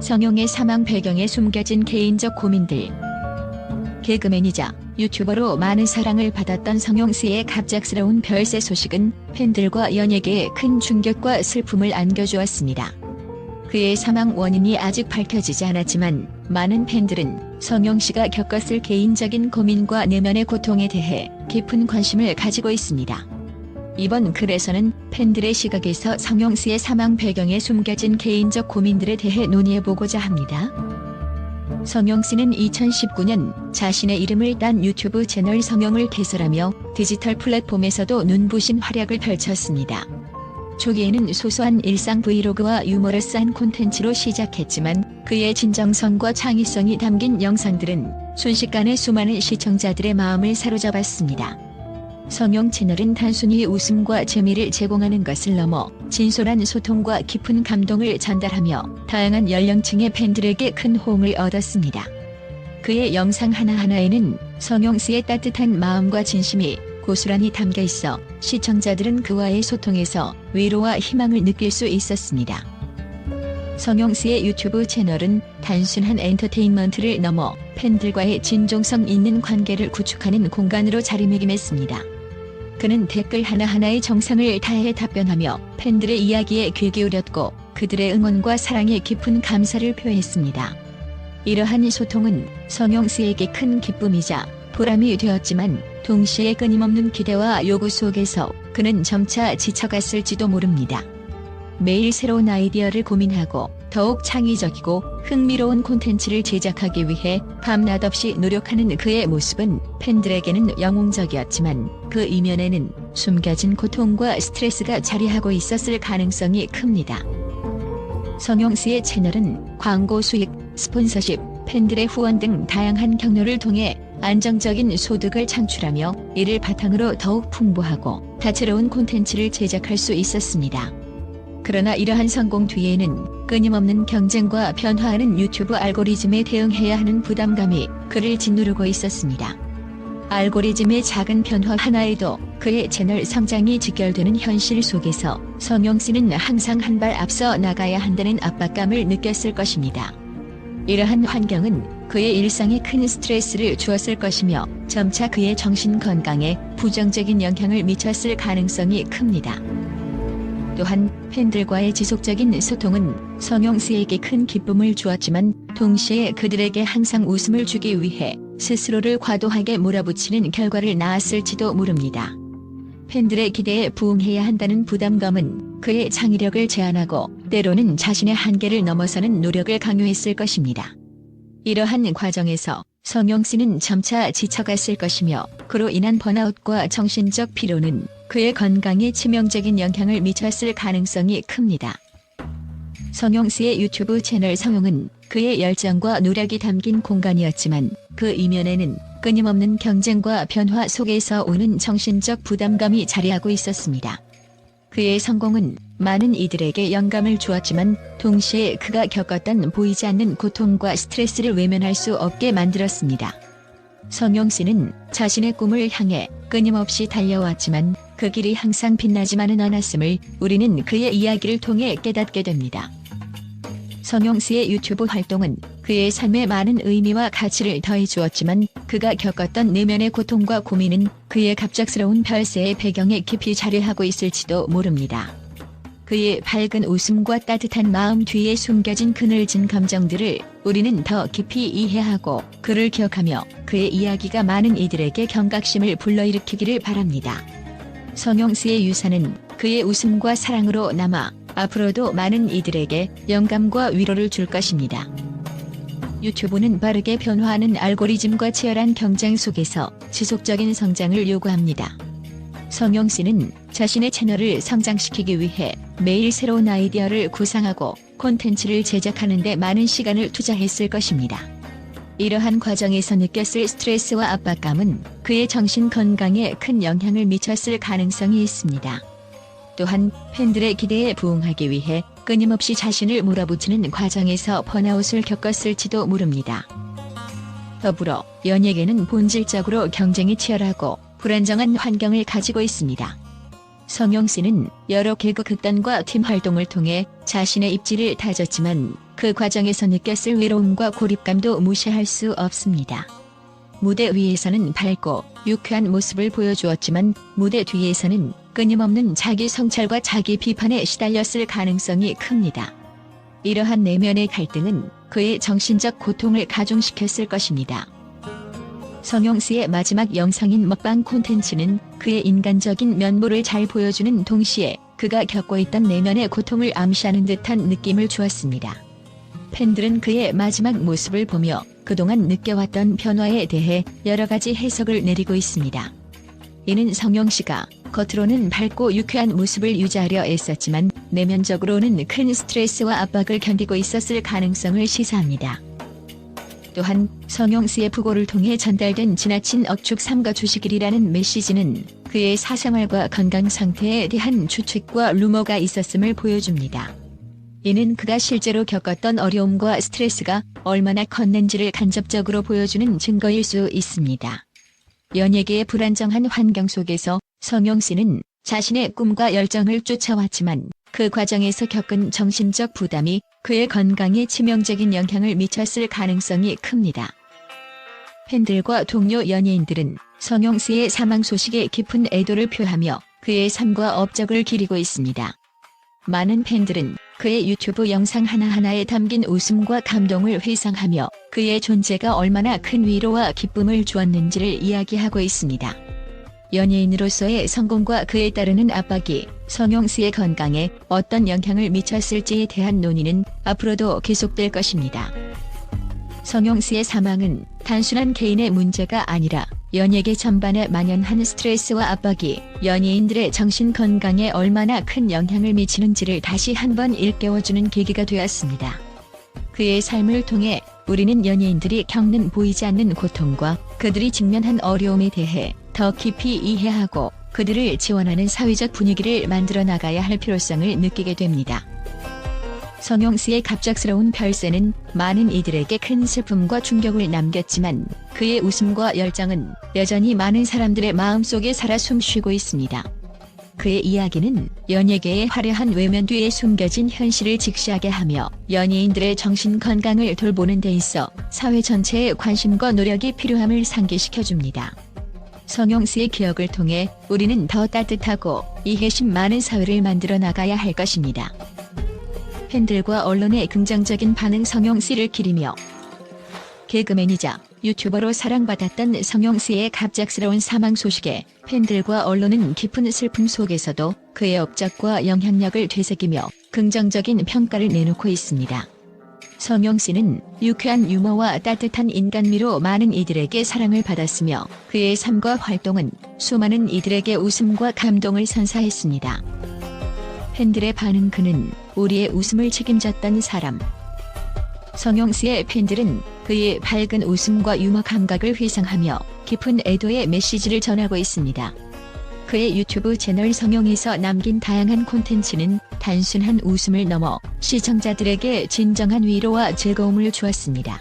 성용의 사망 배경에 숨겨진 개인적 고민들. 개그맨이자 유튜버로 많은 사랑을 받았던 성용 씨의 갑작스러운 별세 소식은 팬들과 연예계에 큰 충격과 슬픔을 안겨주었습니다. 그의 사망 원인이 아직 밝혀지지 않았지만 많은 팬들은 성용 씨가 겪었을 개인적인 고민과 내면의 고통에 대해 깊은 관심을 가지고 있습니다. 이번 글에서는 팬들의 시각에서 성용 씨의 사망 배경에 숨겨진 개인적 고민들에 대해 논의해보고자 합니다. 성용 씨는 2019년 자신의 이름을 딴 유튜브 채널 성용을 개설하며 디지털 플랫폼에서도 눈부신 활약을 펼쳤습니다. 초기에는 소소한 일상 브이로그와 유머러스한 콘텐츠로 시작했지만 그의 진정성과 창의성이 담긴 영상들은 순식간에 수많은 시청자들의 마음을 사로잡았습니다. 성용 채널은 단순히 웃음과 재미를 제공하는 것을 넘어 진솔한 소통과 깊은 감동을 전달하며 다양한 연령층의 팬들에게 큰 호응을 얻었습니다. 그의 영상 하나하나에는 성용 씨의 따뜻한 마음과 진심이 고스란히 담겨 있어 시청자들은 그와의 소통에서 위로와 희망을 느낄 수 있었습니다. 성용 씨의 유튜브 채널은 단순한 엔터테인먼트를 넘어 팬들과의 진정성 있는 관계를 구축하는 공간으로 자리매김했습니다. 그는 댓글 하나하나에 정성을 다해 답변하며 팬들의 이야기에 귀 기울였고 그들의 응원과 사랑에 깊은 감사를 표했습니다. 이러한 소통은 성용 씨에게 큰 기쁨이자 보람이 되었지만 동시에 끊임없는 기대와 요구 속에서 그는 점차 지쳐갔을지도 모릅니다. 매일 새로운 아이디어를 고민하고 더욱 창의적이고 흥미로운 콘텐츠를 제작하기 위해 밤낮 없이 노력하는 그의 모습은 팬들에게는 영웅적이었지만 그 이면에는 숨겨진 고통과 스트레스가 자리하고 있었을 가능성이 큽니다. 성용 씨의 채널은 광고 수익, 스폰서십, 팬들의 후원 등 다양한 경로를 통해 안정적인 소득을 창출하며 이를 바탕으로 더욱 풍부하고 다채로운 콘텐츠를 제작할 수 있었습니다. 그러나 이러한 성공 뒤에는 끊임없는 경쟁과 변화하는 유튜브 알고리즘에 대응해야 하는 부담감이 그를 짓누르고 있었습니다. 알고리즘의 작은 변화 하나에도 그의 채널 성장이 직결되는 현실 속에서 성용 씨는 항상 한 발 앞서 나가야 한다는 압박감을 느꼈을 것입니다. 이러한 환경은 그의 일상에 큰 스트레스를 주었을 것이며 점차 그의 정신 건강에 부정적인 영향을 미쳤을 가능성이 큽니다. 또한 팬들과의 지속적인 소통은 성용 씨에게 큰 기쁨을 주었지만 동시에 그들에게 항상 웃음을 주기 위해 스스로를 과도하게 몰아붙이는 결과를 낳았을지도 모릅니다. 팬들의 기대에 부응해야 한다는 부담감은 그의 창의력을 제한하고 때로는 자신의 한계를 넘어서는 노력을 강요했을 것입니다. 이러한 과정에서 성용 씨는 점차 지쳐갔을 것이며 그로 인한 번아웃과 정신적 피로는 그의 건강에 치명적인 영향을 미쳤을 가능성이 큽니다. 성용 씨의 유튜브 채널 성용은 그의 열정과 노력이 담긴 공간이었지만 그 이면에는 끊임없는 경쟁과 변화 속에서 오는 정신적 부담감이 자리하고 있었습니다. 그의 성공은 많은 이들에게 영감을 주었지만 동시에 그가 겪었던 보이지 않는 고통과 스트레스를 외면할 수 없게 만들었습니다. 성용 씨는 자신의 꿈을 향해 끊임없이 달려왔지만 그 길이 항상 빛나지만은 않았음을 우리는 그의 이야기를 통해 깨닫게 됩니다. 성용 씨의 유튜브 활동은 그의 삶에 많은 의미와 가치를 더해 주었지만 그가 겪었던 내면의 고통과 고민은 그의 갑작스러운 별세의 배경에 깊이 자리하고 있을지도 모릅니다. 그의 밝은 웃음과 따뜻한 마음 뒤에 숨겨진 그늘진 감정들을 우리는 더 깊이 이해하고 그를 기억하며 그의 이야기가 많은 이들에게 경각심을 불러일으키기를 바랍니다. 성용 씨의 유산은 그의 웃음과 사랑으로 남아 앞으로도 많은 이들에게 영감과 위로를 줄 것입니다. 유튜브는 빠르게 변화하는 알고리즘과 치열한 경쟁 속에서 지속적인 성장을 요구합니다. 성용 씨는 자신의 채널을 성장시키기 위해 매일 새로운 아이디어를 구상하고 콘텐츠를 제작하는 데 많은 시간을 투자했을 것입니다. 이러한 과정에서 느꼈을 스트레스와 압박감은 그의 정신 건강에 큰 영향을 미쳤을 가능성이 있습니다. 또한 팬들의 기대에 부응하기 위해 끊임없이 자신을 몰아붙이는 과정에서 번아웃을 겪었을지도 모릅니다. 더불어 연예계는 본질적으로 경쟁이 치열하고 불안정한 환경을 가지고 있습니다. 성용 씨는 여러 개그 극단과 팀 활동을 통해 자신의 입지를 다졌지만 그 과정에서 느꼈을 외로움과 고립감도 무시할 수 없습니다. 무대 위에서는 밝고 유쾌한 모습을 보여주었지만 무대 뒤에서는 끊임없는 자기 성찰과 자기 비판에 시달렸을 가능성이 큽니다. 이러한 내면의 갈등은 그의 정신적 고통을 가중시켰을 것입니다. 성용 씨의 마지막 영상인 먹방 콘텐츠는 그의 인간적인 면모를 잘 보여주는 동시에 그가 겪고 있던 내면의 고통을 암시하는 듯한 느낌을 주었습니다. 팬들은 그의 마지막 모습을 보며 그동안 느껴왔던 변화에 대해 여러 가지 해석을 내리고 있습니다. 이는 성용 씨가 겉으로는 밝고 유쾌한 모습을 유지하려 애썼지만 내면적으로는 큰 스트레스와 압박을 견디고 있었을 가능성을 시사합니다. 또한 성용 씨의 부고를 통해 전달된 지나친 억축 삼가 주식일이라는 메시지는 그의 사생활과 건강 상태에 대한 추측과 루머가 있었음을 보여줍니다. 이는 그가 실제로 겪었던 어려움과 스트레스가 얼마나 컸는지를 간접적으로 보여주는 증거일 수 있습니다. 연예계의 불안정한 환경 속에서 성용 씨는 자신의 꿈과 열정을 쫓아왔지만 그 과정에서 겪은 정신적 부담이 그의 건강에 치명적인 영향을 미쳤을 가능성이 큽니다. 팬들과 동료 연예인들은 성용 씨의 사망 소식에 깊은 애도를 표하며 그의 삶과 업적을 기리고 있습니다. 많은 팬들은 그의 유튜브 영상 하나하나에 담긴 웃음과 감동을 회상하며 그의 존재가 얼마나 큰 위로와 기쁨을 주었는지를 이야기하고 있습니다. 연예인으로서의 성공과 그에 따르는 압박이 성용 씨의 건강에 어떤 영향을 미쳤을지에 대한 논의는 앞으로도 계속될 것입니다. 성용 씨의 사망은 단순한 개인의 문제가 아니라 연예계 전반에 만연한 스트레스와 압박이 연예인들의 정신 건강에 얼마나 큰 영향을 미치는지를 다시 한번 일깨워주는 계기가 되었습니다. 그의 삶을 통해 우리는 연예인들이 겪는 보이지 않는 고통과 그들이 직면한 어려움에 대해 더 깊이 이해하고 그들을 지원하는 사회적 분위기를 만들어 나가야 할 필요성을 느끼게 됩니다. 성용 씨의 갑작스러운 별세는 많은 이들에게 큰 슬픔과 충격을 남겼지만 그의 웃음과 열정은 여전히 많은 사람들의 마음속에 살아 숨쉬고 있습니다. 그의 이야기는 연예계의 화려한 외면 뒤에 숨겨진 현실을 직시하게 하며 연예인들의 정신 건강을 돌보는 데 있어 사회 전체의 관심과 노력이 필요함을 상기시켜 줍니다. 성용 씨의 기억을 통해 우리는 더 따뜻하고 이해심 많은 사회를 만들어 나가야 할 것입니다. 팬들과 언론의 긍정적인 반응 성용 씨를 기리며 개그맨이자 유튜버로 사랑받았던 성용 씨의 갑작스러운 사망 소식에 팬들과 언론은 깊은 슬픔 속에서도 그의 업적과 영향력을 되새기며 긍정적인 평가를 내놓고 있습니다. 성용 씨는 유쾌한 유머와 따뜻한 인간미로 많은 이들에게 사랑을 받았으며 그의 삶과 활동은 수많은 이들에게 웃음과 감동을 선사했습니다. 팬들의 반응 그는 우리의 웃음을 책임졌던 사람. 성용 씨의 팬들은 그의 밝은 웃음과 유머 감각을 회상하며 깊은 애도의 메시지를 전하고 있습니다. 그의 유튜브 채널 성용에서 남긴 다양한 콘텐츠는 단순한 웃음을 넘어 시청자들에게 진정한 위로와 즐거움을 주었습니다.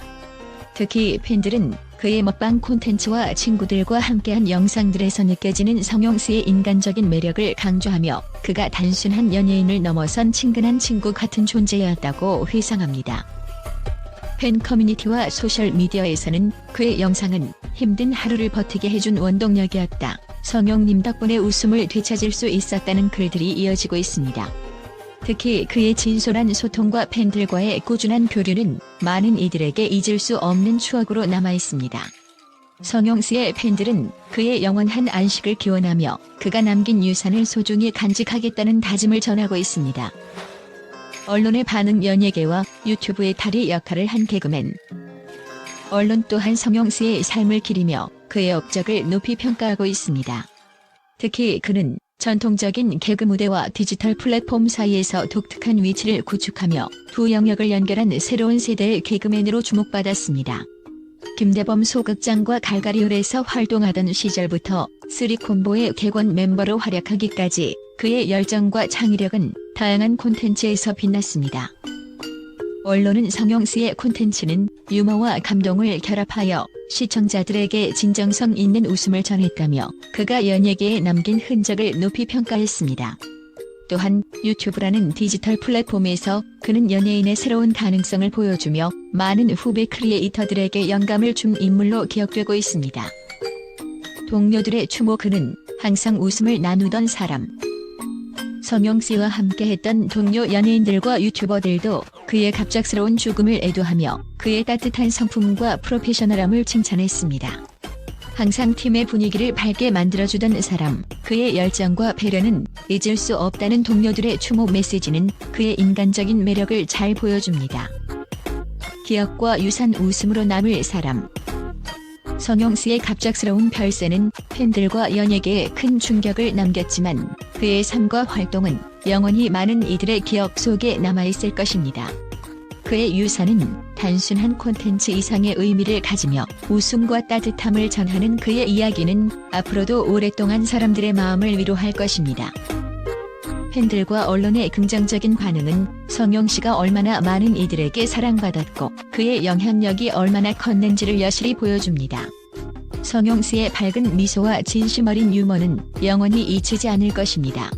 특히 팬들은 그의 먹방 콘텐츠와 친구들과 함께한 영상들에서 느껴지는 성용 씨의 인간적인 매력을 강조하며 그가 단순한 연예인을 넘어선 친근한 친구 같은 존재였다고 회상합니다. 팬 커뮤니티와 소셜 미디어에서는 그의 영상은 힘든 하루를 버티게 해준 원동력이었다. 성용님 덕분에 웃음을 되찾을 수 있었다는 글들이 이어지고 있습니다. 특히 그의 진솔한 소통과 팬들과의 꾸준한 교류는 많은 이들에게 잊을 수 없는 추억으로 남아 있습니다. 성용 씨의 팬들은 그의 영원한 안식을 기원하며 그가 남긴 유산을 소중히 간직하겠다는 다짐을 전하고 있습니다. 언론의 반응 연예계와 유튜브의 다리 역할을 한 개그맨. 언론 또한 성용 씨의 삶을 기리며 그의 업적을 높이 평가하고 있습니다. 특히 그는 전통적인 개그 무대와 디지털 플랫폼 사이에서 독특한 위치를 구축하며 두 영역을 연결한 새로운 세대의 개그맨으로 주목받았습니다. 김대범 소극장과 갈가리홀에서 활동하던 시절부터 쓰리콤보의 객원 멤버로 활약하기까지 그의 열정과 창의력은 다양한 콘텐츠에서 빛났습니다. 언론은 성용 씨의 콘텐츠는 유머와 감동을 결합하여 시청자들에게 진정성 있는 웃음을 전했다며 그가 연예계에 남긴 흔적을 높이 평가했습니다. 또한 유튜브라는 디지털 플랫폼에서 그는 연예인의 새로운 가능성을 보여주며 많은 후배 크리에이터들에게 영감을 준 인물로 기억되고 있습니다. 동료들의 추모 그는 항상 웃음을 나누던 사람. 성용 씨와 함께했던 동료 연예인들과 유튜버들도 그의 갑작스러운 죽음을 애도하며 그의 따뜻한 성품과 프로페셔널함을 칭찬했습니다. 항상 팀의 분위기를 밝게 만들어주던 사람, 그의 열정과 배려는 잊을 수 없다는 동료들의 추모 메시지는 그의 인간적인 매력을 잘 보여줍니다. 기억과 유산 웃음으로 남을 사람. 성용 씨의 갑작스러운 별세는 팬들과 연예계에 큰 충격을 남겼지만 그의 삶과 활동은 영원히 많은 이들의 기억 속에 남아있을 것입니다. 그의 유산은 단순한 콘텐츠 이상의 의미를 가지며 웃음과 따뜻함을 전하는 그의 이야기는 앞으로도 오랫동안 사람들의 마음을 위로할 것입니다. 팬들과 언론의 긍정적인 반응은 성용 씨가 얼마나 많은 이들에게 사랑받았고 그의 영향력이 얼마나 컸는지를 여실히 보여줍니다. 성용 씨의 밝은 미소와 진심 어린 유머는 영원히 잊히지 않을 것입니다.